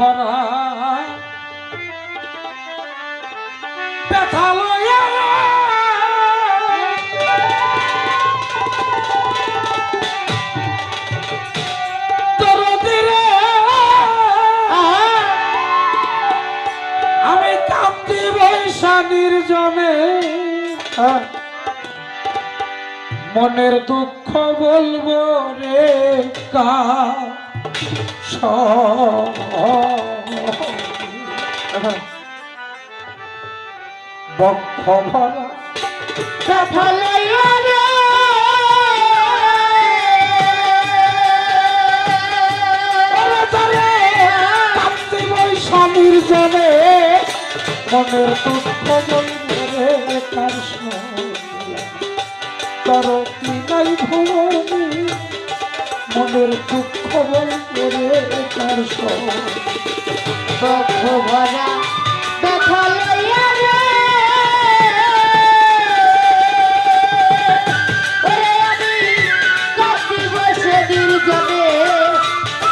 আমি কান্দি বৈশা নির্জনে। মনের দুঃখ বলব রে কা বক্ষ ভরা ব্যথা লইয়া রে কান্দি বৈশালীর জনে মনের দুঃখ বলব রে কার তর নাই ভুবনি মনের দুঃখ বলব রে কার বক্ষ ভরা ব্যথা লইয়া রে।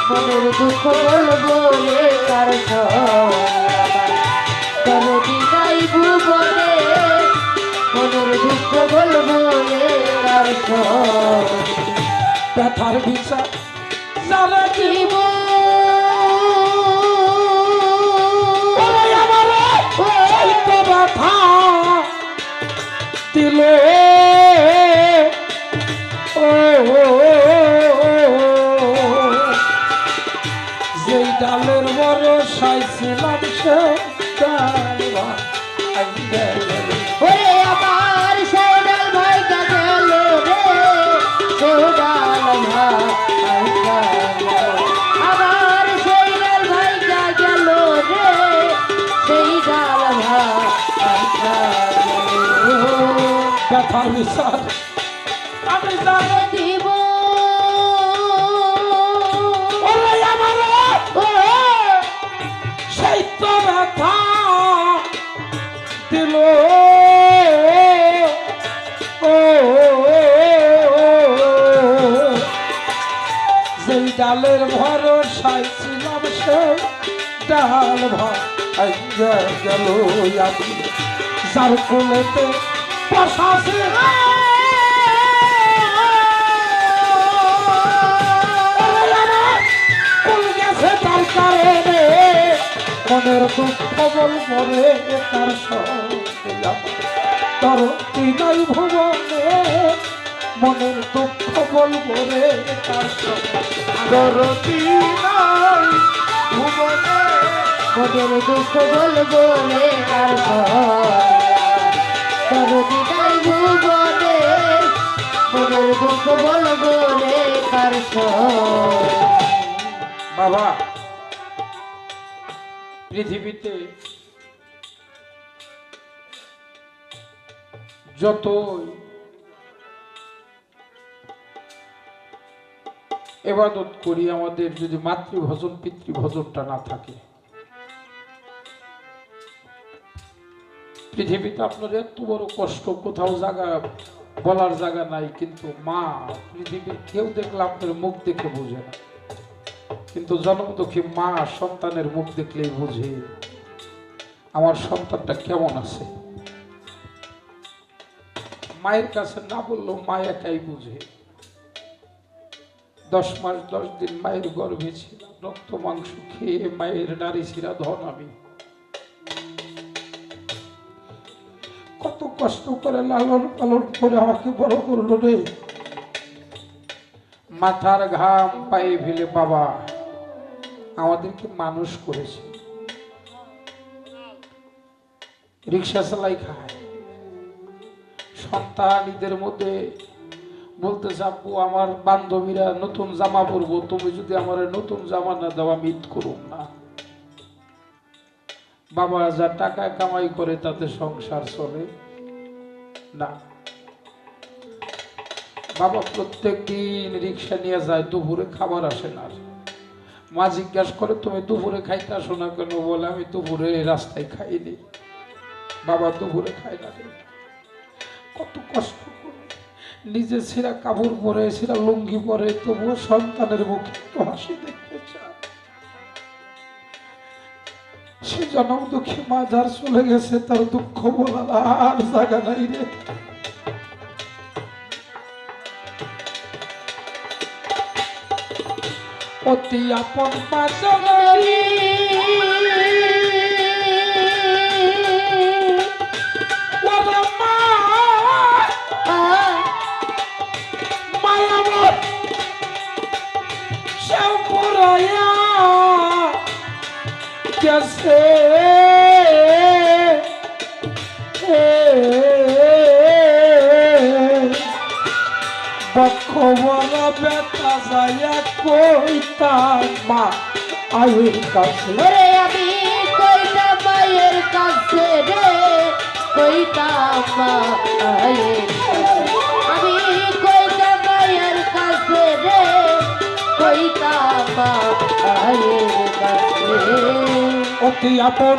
মনের দুঃখ বলব রে কার করবি নাই ভুবনে মনের দুঃখ বলব রে কার ব্যথার আমার চৈত্য ব্যথা দিলে। যেই ডালের বড় সাইছিলাম সে ডাল ওরে ব্যথার বিচার আমি জানি দিব সেই তো ব্যথা দিল। যেই ডালের ভরসায় ছিলাম সে ডাল ভাই গেল যার কোলেতে মনের দুঃখ বলব রে তার তোর তিনাই ভুবনে। মনের দুঃখ বলব রে তার ভুবনে। মনের দুঃখ বলব রে আর তর বাবা পৃথিবীতে যতই এবাদত করি আমাদের যদি মাতৃভজন পিতৃভজনটা না থাকে পৃথিবীতে আপনার এত বড় কষ্ট, কোথাও জায়গা বলার জায়গা নাই, কিন্তু মা, পৃথিবীর কেউ দেখলে আপনার মুখ দেখে বোঝে না। কিন্তু জন্মদুঃখী মা সন্তানের মুখ দেখলেই বুঝে, আমার সন্তানটা কেমন আছে? মায়ের কাছে না বললেও মা একাই বুঝে। দশ মাস দশ দিন মায়ের গর্ভে ছিলাম, রক্ত, মাংস খেয়ে মায়ের নারী শিরা ধন আমি কষ্ট করে লালন পালন করে আমাকে বড় করল রে। মাথার ঘাম, পায়ে ফেলে বাবা, আমাদেরকে মানুষ করেছে। রিক্সা চালাই খায়। সন্তান ঈদের মধ্যে বলতে চাপবো আমার বান্ধবীরা নতুন জামা পরবো, তুমি যদি আমার নতুন জামা না দাও, আমি ঈদ করুম না। বাবা যা টাকা কামাই করে, তাতে সংসার চলে। না। বাবা প্রত্যেক দিন রিক্সা নিয়ে যায়, দুপুরে খাবার আসে না মা জিজ্ঞাসা করে, তুমি দুপুরে খাইতে আসো না কেন? বলে, আমি দুপুরে রাস্তায় খাইনি। বাবা দুপুরে খায় না। কত কষ্ট করে। নিজে ছেঁড়া কাপড় পরে, ছেঁড়া লুঙ্গি পরে, তবুও সন্তানের মুখে একটু হাসি দেখতে সে জনম দুঃখী মা যার চলে গেছে, তার দুঃখ বলার আর জায়গা নাই রে। অতি আপন পাচরি বেতা যাইয়া কইতাম মা আয়ের কাছে ওরে আমি কইটা মায়ের কাছে রে কইটা মায়ের কাছে। আমি কইটা মায়ের কাছে রে কইটা মায়ের কাছে। অতি আপন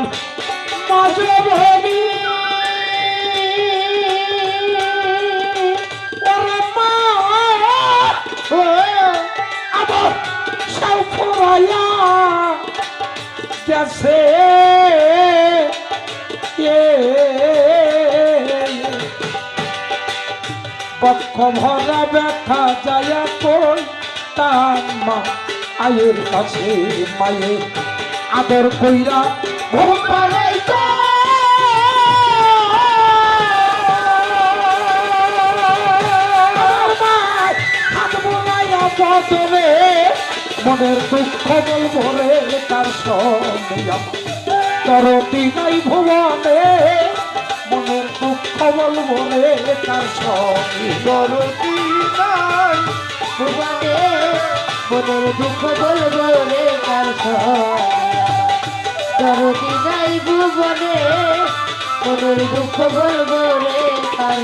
মাঝে এ বক্ষ ভরা ব্যথা যায় কই তার মা, আয়ের কাছে মায়ের আদর কইরা ঘুম পাড়াইছে মনের দুঃখ বলব রে তার তরতি নাই ভুবনে, মনের দুঃখ বলব রে তার তরতি নাই ভুবনে, মনের দুঃখ বলব রে কার সরদি নাই ভুবনে, মনের দুঃখ বলব রে কার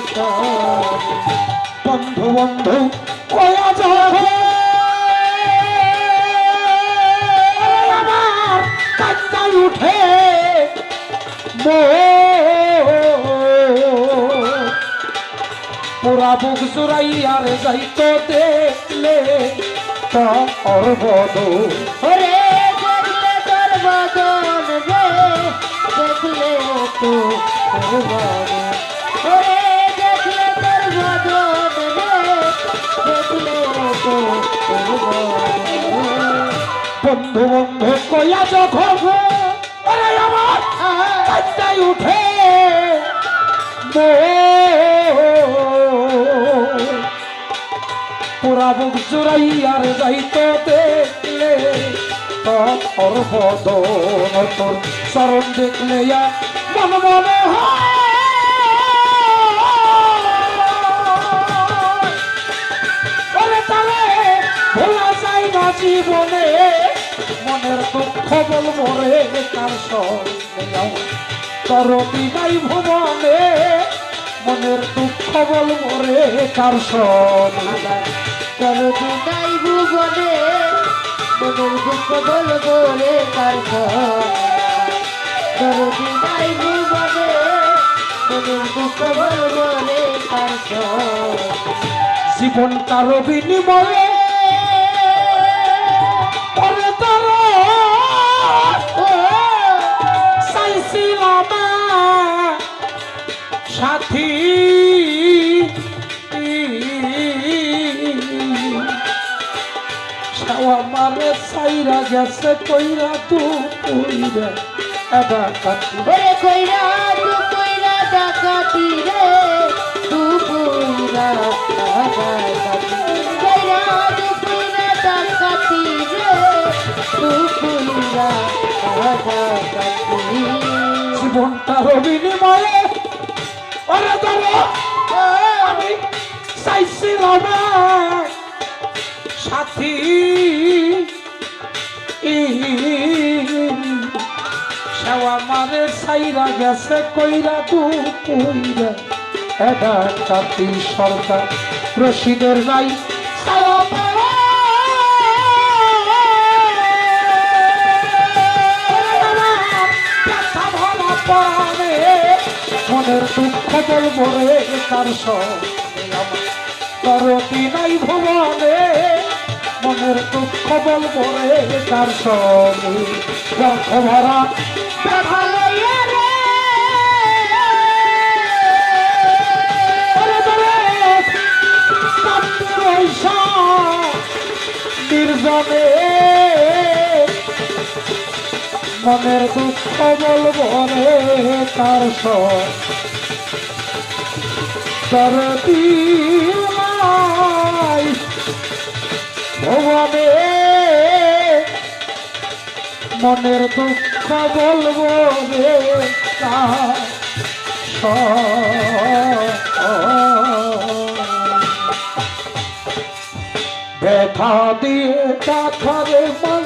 বন্ধু বন্ধু, কয়া যাবে কান্নাই উঠে পুরা বুক আর যাইতো দেখলে তোর বধূ ওরে দেখলে তোর বদন রে দেখলে তো তোর বদন ওরে দেখলে তোর বদন রে দেখলে তো বদন বন্ধু বন্ধু কয়া যখন আরে আমার কান্নাই উঠে পুরা বুক আর যাইতো দেখলে তোর চরণ দেখলে মন মনের দুঃখ বলব রে কার সঙ্গে তরতি নাই ভুবনে, মনের দুঃখ বলব রে কার সঙ্গে চলতি নাই ভুবনে, মনের দুঃখ বলব রে কার চলতি নাই ভুবনে, মনের দুঃখ বলব রে কার জীবন তার বিনিময়ে তার সাইরা গেছে কইরা তু কইরা এবা কাটি ওরে কইরা তু কইরা ডাকাতি রে। তু কইরা ডাকাতি কইরা তু কইরা ডাকাতি রে। তু কইরা ডাকাতি জীবনটার বিনিময়ে। ওরে ধরো। আমি চাইছিলাম সাথী। সেওয়া সাইরা গেছে, কইরা তু কইরা এটা কাতি সরকার, রশিদের নাই। মনের দুঃখ বলব রে আমার। তরতি নাই ভুবনে, মনের দুঃখ বলব রে তার দুঃখ ভরা মনের দুঃখ বলব তার সরদি ভবনে মনের দুঃখ বলব তার ব্যথা দিয়ে কাঠারে মা